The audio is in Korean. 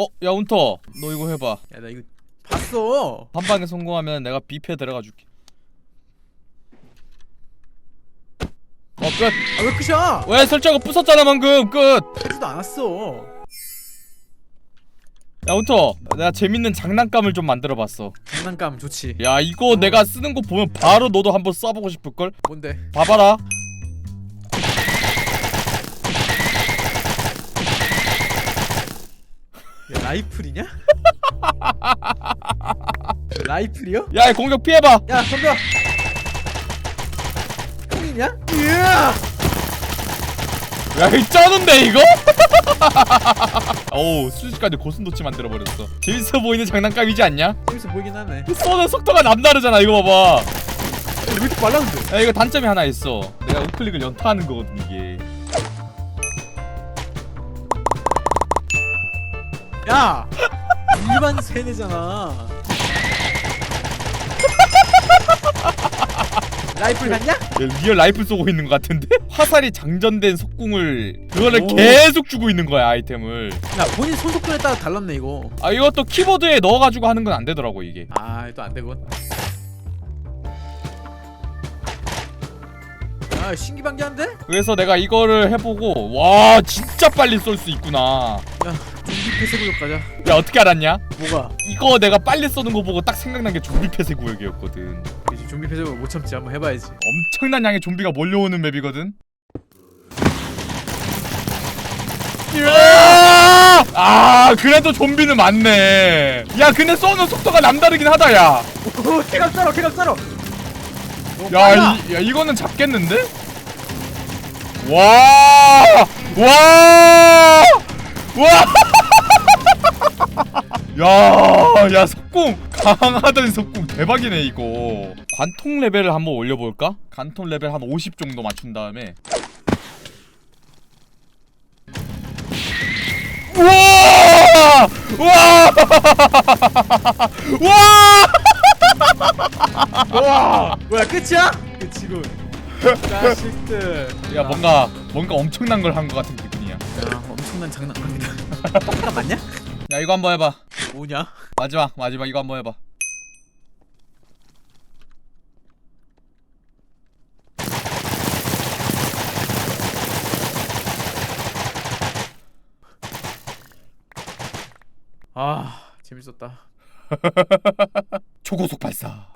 어? 야 운터. 너 이거 해봐. 야 나 이거 봤어. 한 방에 성공하면 내가 뷔페 데려가 줄게. 어 끝! 아왜 끝이야? 왜 설정을 부쉈잖아 방금. 끝! 하지도 않았어. 야 운터. 내가 재밌는 장난감을 좀 만들어봤어. 장난감 좋지. 야 이거 내가 쓰는 거 보면 바로 너도 한번 쏴보고 싶을 걸? 뭔데? 봐봐라 야, 라이플이냐? 라이플이요? 야이 공격 피해봐. 야 덤벼. 콩이냐? 이야! 야이 쩌는데 이거? 어우 순식간에 고슴도치 만들어 버렸어. 재밌어 보이는 장난감이지 않냐? 재밌어 보이긴 하네. 쏘는 속도가 남다르잖아 이거 봐봐. 왜 이렇게 빨라 근데? 야 이거 단점이 하나 있어. 내가 우클릭을 연타하는 거거든 이게 야 일반 세뇌잖아 라이플 갔냐? 야, 리얼 라이플 쏘고 있는 것 같은데? 화살이 장전된 속궁을 그거를 오. 계속 주고 있는 거야 아이템을 야 본인 손속도에 따라 달랐네 이거 아 이것도 키보드에 넣어가지고 하는 건 안 되더라고 이게 아또 안 되군 아 신기방기한데? 그래서 내가 이거를 해보고 와 진짜 빨리 쏠 수 있구나 야 좀비 폐쇄 구역 가자 야 어떻게 알았냐? 뭐가? 이거 내가 빨리 쏘는 거 보고 딱 생각난 게 좀비 폐쇄 구역이었거든 이제 좀비 폐쇄 구역 못 참지 한번 해봐야지 엄청난 양의 좀비가 몰려오는 맵이거든 아! 아 그래도 좀비는 많네 야 근데 쏘는 속도가 남다르긴 하다 야오 쾌감 썰어 쾌감 썰어 야, 이, 야 이거는 잡겠는데? 와! 와! 와! 야, 야 속궁 강하던 속궁 대박이네 이거. 관통 레벨을 한번 올려볼까? 관통 레벨 한 50 정도 맞춘 다음에. 우와! 와! 와! 와 뭐야 끝이야? 끝이군 자식들 야 뭔가 뭔가 엄청난 걸 한 것 같은 기분이야. 야 엄청난 장난감이다 장난 맞냐? 야 이거 한번 해봐. 뭐냐? 마지막 마지막 이거 한번 해봐. 아 재밌었다 초고속 발사.